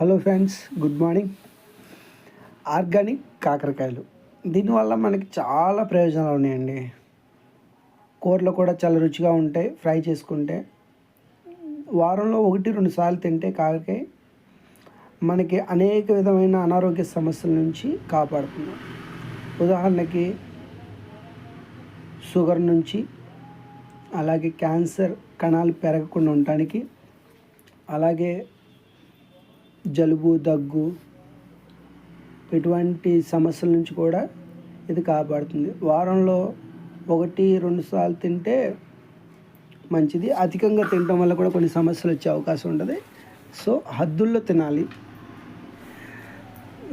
Hello friends good morning. Organic కాకరకాయలు. దీనివల్ల మనకి చాలా ప్రయోజనాలు ఉన్నాయండి. కూరలు కూడా చాలా రుచిగా ఉంటాయి ఫ్రై చేసుకుంటే. వారంలో ఒకటి రెండు సార్లు తింటే కాకరకాయ మనకి అనేక విధమైన అనారోగ్య సమస్యల నుంచి కాపాడుతుంది. ఉదాహరణకి షుగర్ నుంచి అలాగే క్యాన్సర్ కణాలు పెరగకుండా ఉండటానికి అలాగే జలుబు దగ్గు ఇటువంటి సమస్యల నుంచి కూడా ఇది కాపాడుతుంది. వారంలో ఒకటి రెండు సార్లు తింటే మంచిది. అధికంగా తినడం వల్ల కూడా కొన్ని సమస్యలు వచ్చే అవకాశం ఉంటుంది. సో హద్దుల్లో తినాలి.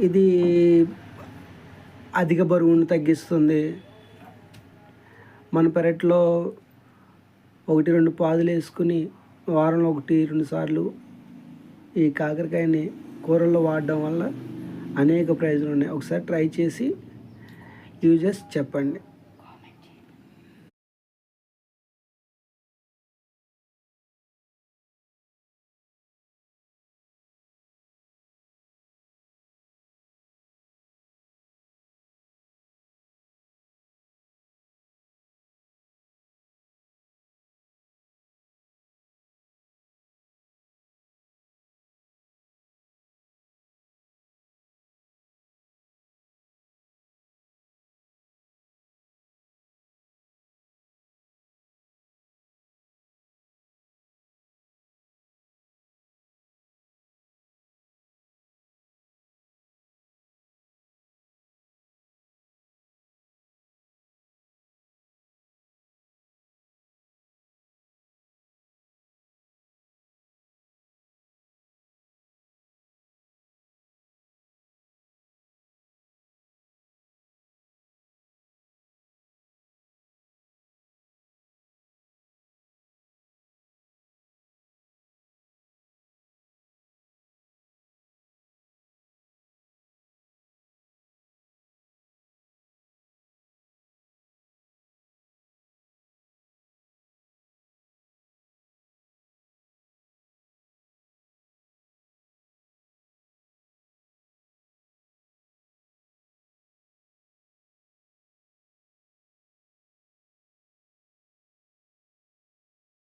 ఇది అధిక బరువును తగ్గిస్తుంది. మన పెరట్లో ఒకటి రెండు పాదులు వేసుకుని వారంలో ఒకటి రెండు సార్లు ఈ కాకరకాయని కూరల్లో వాడడం వల్ల అనేక ప్రయోజనాలు ఉన్నాయి. ఒకసారి ట్రై చేసి యూజెస్ చెప్పండి.